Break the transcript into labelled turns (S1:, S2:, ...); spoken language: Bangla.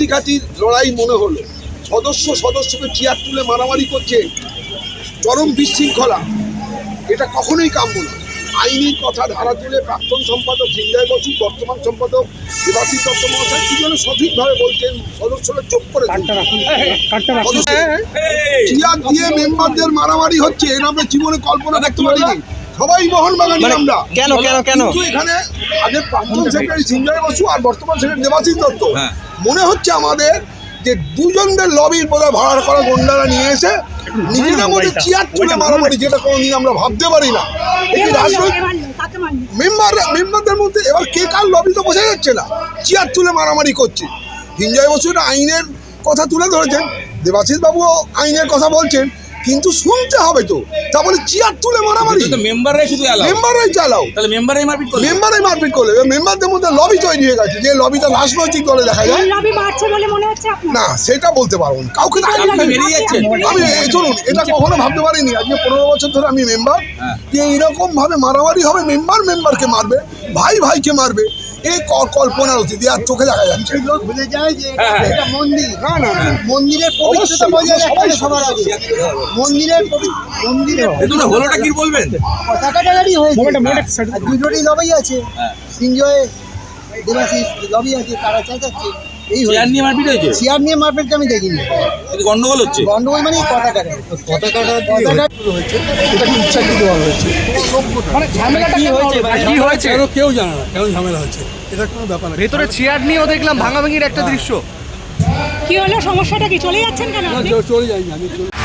S1: কুস্তিঘাটির লড়াই মনে হলো। সদস্য সদস্যকে চেয়ার তুলে মারামারি করছে চরম বিশৃঙ্খলা। এটা কখনোই কাম্য না। আইনি কথা ধারা তুলে প্রাক্তন সম্পাদক সিঞ্জয় বসু বর্তমান সম্পাদক দেবাশিস দত্ত মহাশয় যেন সঠিকভাবে বলছেন সদস্যরা চোখ করে চেয়ার দিয়ে মেম্বারদের মারামারি হচ্ছে এর আমরা জীবনে কল্পনা করতে পারিনি। সবাই মোহনবাগানি
S2: মানে
S1: আমরা।
S2: কেন কেন কেন?
S1: এখানে আগে প্রাক্তন সেক্রেটারি সিঞ্জয় বসু আর বর্তমান সেক্রেটারি দেবাশিস দত্ত।
S2: হ্যাঁ।
S1: মনে হচ্ছে আমাদের যে দুজনদের লবির বোধহয় ভাড়া করা গন্ডারা নিয়ে এসে নিজেদের মধ্যে চেয়ার তুলে মারামারি যেটা কোনোদিন আমরা ভাবতে পারি না। একটি রাজনৈতিক মেম্বার মেম্বারদের মধ্যে এবার কে কার লবি তো বোঝা যাচ্ছে না? চেয়ার তুলে মারামারি করছে। হিঞ্জয় বসু আইনের কথা তুলে ধরেছেন দেবাশিস বাবুও আইনের কথা বলছেন কিন্তু শুনতে হবে তো। তা বলে চেয়ার তুলে মারামারি।
S2: তো মেম্বাররাই শুধু
S1: মেম্বাররাই চালাও
S2: তাহলে মেম্বাররাই মারপিট করবে।
S1: মেম্বারই মারপিট করলে মেম্বারদের মধ্যে লবি তৈরি হয়ে গেছে। যে লবিটা রাজনৈতিক দলে দেখা যায়।
S3: লবি বাড়ছে বলে মনে হচ্ছে আপনার।
S1: না সেটা বলতে পারব না। কাউকে না।
S2: আপনি বেরিয়ে যাচ্ছেন
S1: আমি ধরুন এটা কখনো ভাবতে পারিনি। আজকে পনেরো বছর ধরে আমি মেম্বার
S2: হ্যাঁ।
S1: যে এইরকম ভাবে মারামারি হবে মেম্বার মেম্বারকে মারবে ভাই ভাইকে মারবে। এই কল্পনার অতীত আর চোখে দেখা যাচ্ছে
S4: লোক ভুলে যায় যে
S2: হ্যাঁ, হ্যাঁ।
S4: এটা মন্দির।
S1: না না না।
S4: মন্দিরের পবিত্রতা বজায় রাখতে সবার আগে। মন্দিরের মন্দিরের
S2: না, হলোটা কি বলবেন?
S4: হয়েছে। আর লবি আছে।
S2: হ্যাঁ।
S4: সিঞ্জয় দেবাশিস লবি আছে তারা চেঁচাচ্ছে এই
S2: চেয়ার নিয়ে মারপিট হয়েছে?
S4: চেয়ার নিয়ে মারপেটটা আমি দেখিনি।
S2: কিন্তু গন্ডগোল হচ্ছে?
S4: গন্ডগোল মানে হয়েছে? এটা ইচ্ছাকৃত হয়েছে?
S2: কি হয়েছে?
S5: কি হয়েছে? কেউ জানে না কেন ঝামেলা হচ্ছে? এটা কোনো ব্যাপার না।
S6: ভেতরে চেয়ার নিয়েও দেখলাম ভাঙাভাঙির একটা দৃশ্য।
S3: কি হলো? সমস্যাটা কি? চলে যাচ্ছেন কেন
S5: না, চলে যায়নি আমি চলে